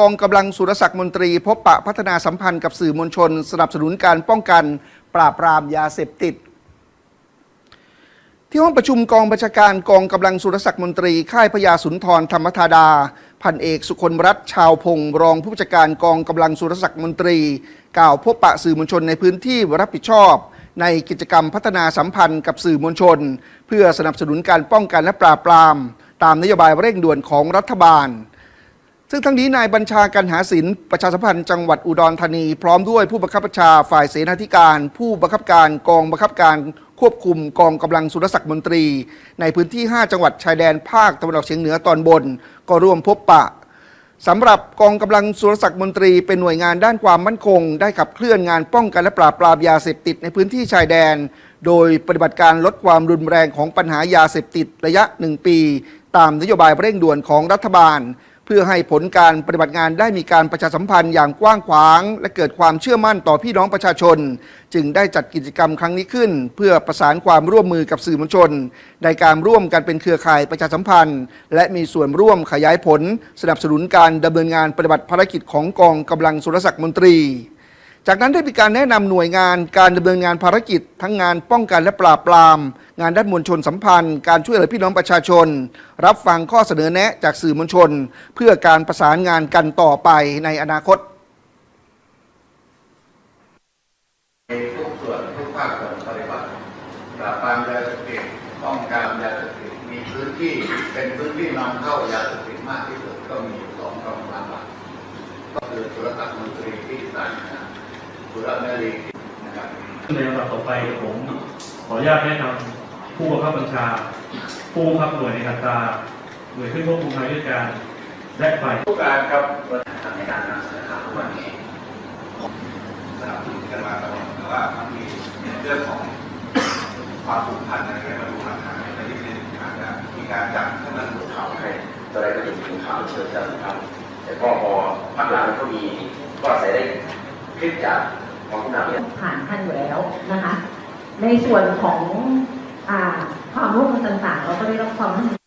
กองกำลังสุรศักดิ์มนตรี พบปะพัฒนาสัมพันธ์กับสื่อมวลชน สนับสนุนการป้องกัน ปราบปรามยาเสพติด ที่ห้องประชุมกองบัญชาการกองกำลังสุรศักดิ์มนตรี ค่ายพญาสุนทรธรรมธาดา พันเอกสุคนรัตชาวพงศ์รองผู้บัญชาการกองกำลังสุรศักดิ์มนตรี กล่าวพบปะสื่อมวลชนในพื้นที่รับผิดชอบในกิจกรรมพัฒนาสัมพันธ์กับสื่อมวลชน เพื่อสนับสนุนการป้องกันและปราบปราม ตามนโยบายเร่งด่วนของรัฐบาล ซึ่งทั้งนี้นายบัญชาการหาศิลป์ประชาสัมพันธ์จังหวัดอุดรธานี พร้อมด้วยผู้บังคับบัญชาฝ่ายเสนาธิการ ผู้บังคับการกองบังคับการควบคุมกองกำลังสุรศักดิ์มนตรี ในพื้นที่ 5 จังหวัดชายแดนภาคตะวันออกเฉียงเหนือตอนบน ก็ร่วมพบปะสำหรับกองกำลังสุรศักดิ์มนตรีเป็นหน่วยงานด้านความมั่นคง ได้ขับเคลื่อนงานป้องกันและปราบปรามยาเสพติดในพื้นที่ชายแดน โดยปฏิบัติการลดความรุนแรงของปัญหายาเสพติดระยะ 1 ปี ตามนโยบายเร่งด่วนของรัฐบาล พื่อให้ผลการปฏิบัติงานได้มีการประชาสัมพันธ์อย่างกว้างขวาง และเกิดความเชื่อมั่นต่อพี่น้องประชาชน จึงได้จัดกิจกรรมครั้งนี้ขึ้น เพื่อประสานความร่วมมือกับสื่อมวลชน ในการร่วมกันเป็นเครือข่ายประชาสัมพันธ์ และมีส่วนร่วมขยายผล สนับสนุนการดำเนินงานปฏิบัติภารกิจของกองกำลังสุรศักดิ์มนตรีจากนั้นได้มีการแนะนำหน่วยงานการดำเนินงานภารกิจ ทั้งงานป้องกันและปราบปราม งานด้านมวลชนสัมพันธ์ การช่วยเหลือพี่น้องประชาชน รับฟังข้อเสนอแนะจากสื่อมวลชน เพื่อการประสานงานกันต่อไปในอนาคตในทุกส่วนทุกภาคส่วนปฏิบัติปราบปรามยาเสพติดป้องกันยาเสพติดมีพื้นที่เป็นพื้นที่นำเข้ายาเสพติดมากที่สุดก็มีอยู่สองกองกำลังหลักก็คือสุรศักดิ์มนตรีที่ต่างนะสุรนารีนะครับในลำดับต่อไปผมขออนุญาตแนะนำ ผู้บังคับบัญชา ผู้บังคับหน่วยในการาหน่วยขึ้นควบคุมทางราชการ และฝ่ายผู้การครับในการนำเสนอข่าวทุกวันนี้สนับสนุนกันมาตลอดแต่ว่ามันมีเรื่องของความผูกพันอะไรมาดูห่างๆในที่เป็นอาจจะมีการจับให้มันข่าวให้ตอนแรกก็จะมีข่าวเชิญจะทำแต่ก็พอพักหลังก็มีก็อาศัยได้คลิปจากของผู้นำผ่านท่านอยู่แล้วนะคะ ในส่วนของ ความร่วมมือต่างๆ เราก็ได้รับความร่วมมือ